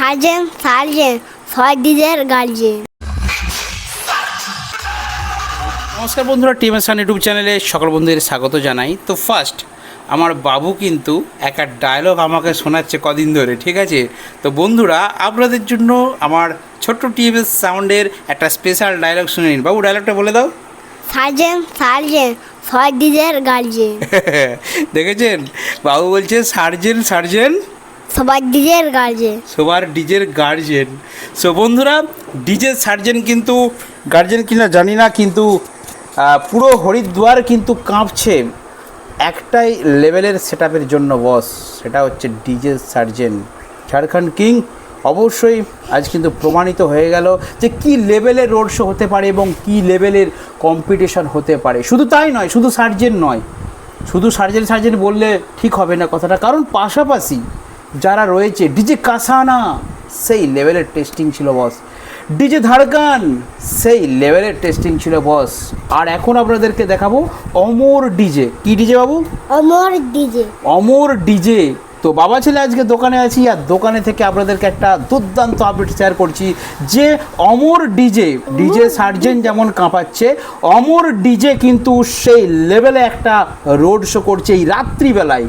Surgeon surgeon ডিজের guardian. নমস্কার বন্ধুরা team সান YouTube চ্যানেলে সকল বন্ধুদের স্বাগত জানাই। তো ফার্স্ট আমার বাবু কিন্তু একটা ডায়লগ আমাকে শোনাচ্ছে কদিন ধরে ঠিক আছে? তো বন্ধুরা আপনাদের জন্য আমার ছোট্ট টিভিএস সাউন্ডের একটা স্পেশাল ডায়লগ শুনে নিন। বাবু ডায়লগটা বলে দাও। Surgeon surgeon ডিজের guardian. দেখেছেন? বাবু বলছে সার্জেন সার্জেন। সবার ডিজের গার্জেন সবার ডিজের গার্জেন সো বন্ধুরা, ডিজে সার্জেন কিন্তু গার্জেন কিনা জানি না, কিন্তু পুরো হরিদ্বার কিন্তু কাঁপছে। একটাই লেভেলের সেট জন্য বস সেটা হচ্ছে ডিজে সার্জেন ঝাড়খণ্ড কিং অবশ্যই আজ কিন্তু প্রমাণিত হয়ে গেল যে কি লেভেলের রোড শো হতে পারে এবং কি লেভেলের কম্পিটিশন হতে পারে। শুধু তাই নয়, শুধু সার্জেন নয়। শুধু সার্জেন সার্জেন বললে ঠিক হবে না কথাটা। কারণ পাশাপাশি যারা রয়েছে ডিজে কাসানা সেই লেভেলের টেস্টিং ছিল বস ডিজে ধারকান সেই লেভেলের টেস্টিং ছিল বস আর এখন আপনাদেরকে দেখাবো অমর ডিজে। কি ডিজে বাবু? অমর ডিজে। অমর ডিজে। তো বাবা ছেলে আজকে দোকানে আছি আর দোকানে থেকে আপনাদেরকে একটা দুর্দান্ত আপডেট শেয়ার করছি যে অমর ডিজে ডিজে সার্জেন যেমন কাঁপাচ্ছে অমর ডিজে কিন্তু সেই লেভেলে একটা রোড শো করছে এই রাত্রিবেলায়।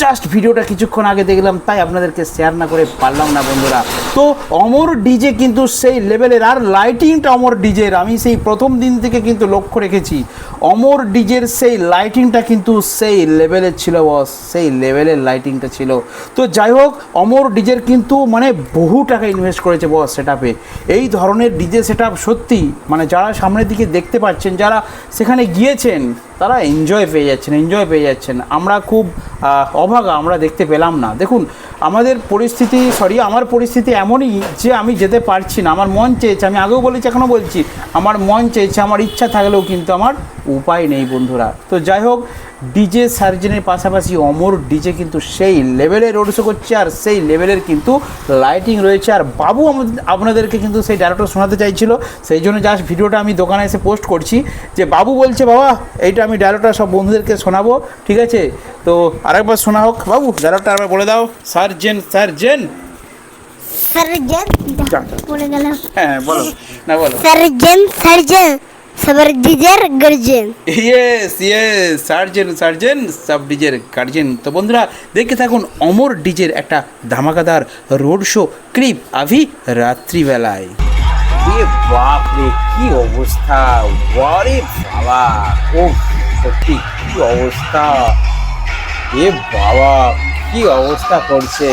জাস্ট ভিডিওটা কিছুক্ষণ আগে দেখলাম, তাই আপনাদেরকে শেয়ার না করে পারলাম না বন্ধুরা। তো অমর ডিজে কিন্তু সেই লেভেলের আর লাইটিংটা অমর ডিজের আমি সেই প্রথম দিন থেকে কিন্তু লক্ষ্য রেখেছি, অমর ডিজের সেই লাইটিংটা কিন্তু সেই লেভেলের ছিল বস সেই লেভেলের লাইটিংটা ছিল। তো যাই হোক, অমর ডিজের কিন্তু মানে বহু টাকা ইনভেস্ট করেছে বস সেটাপে এই ধরনের ডিজে সেট সত্যি মানে যারা সামনের দিকে দেখতে পাচ্ছেন, যারা সেখানে গিয়েছেন, তারা এনজয় পেয়ে যাচ্ছেন এনজয় পেয়ে যাচ্ছেন। আমরা খুব অভাগা আমরা দেখতে পেলাম না। দেখুন আমাদের পরিস্থিতি সরি আমার পরিস্থিতি এমনই যে আমি যেতে পারছি না। আমার মন চেয়েছে, আমি আগেও বলেছি, এখনও বলছি, আমার মন চেয়েছে, আমার ইচ্ছা থাকলেও কিন্তু আমার উপায় নেই বন্ধুরা। তো যাই হোক ডিজে সার্জেনের পাশাপাশি অমর ডিজে কিন্তু সেই লেভেলের রোড শো করছে আর সেই লেভেলের কিন্তু লাইটিং রয়েছে। আর বাবু আপনাদেরকে কিন্তু সেই ডায়লগটা শোনাতে চাইছিল, সেই জন্য জাস্ট ভিডিওটা আমি দোকানে এসে পোস্ট করছি যে বাবু বলছে, বাবা, এইটা আমি ডায়লগটা সব বন্ধুদেরকে শোনাবো, ঠিক আছে? তো আরেকবার শোনা হোক। বাবু, ডায়লগটা আরেকবার বলে দাও। Surgeon surgeon. সার্জেন? বলে গেলাম হ্যাঁ বলো। না বলো। Surgeon surgeon. সবার ডিজের guardian. Yes yes surgeon surgeon সাব ডিজের গার্জেন। তো বন্ধুরা দেখে থাকুন অমর ডিজের একটা ধামাকাদার রোড শো ক্লিপ আভি রাত্রিবেলায়। এ বাপ রে কি অবস্থা? ওয়ারে বাবা ও সত্যি কি অবস্থা? এ বাবা। কি অবস্থা করছে?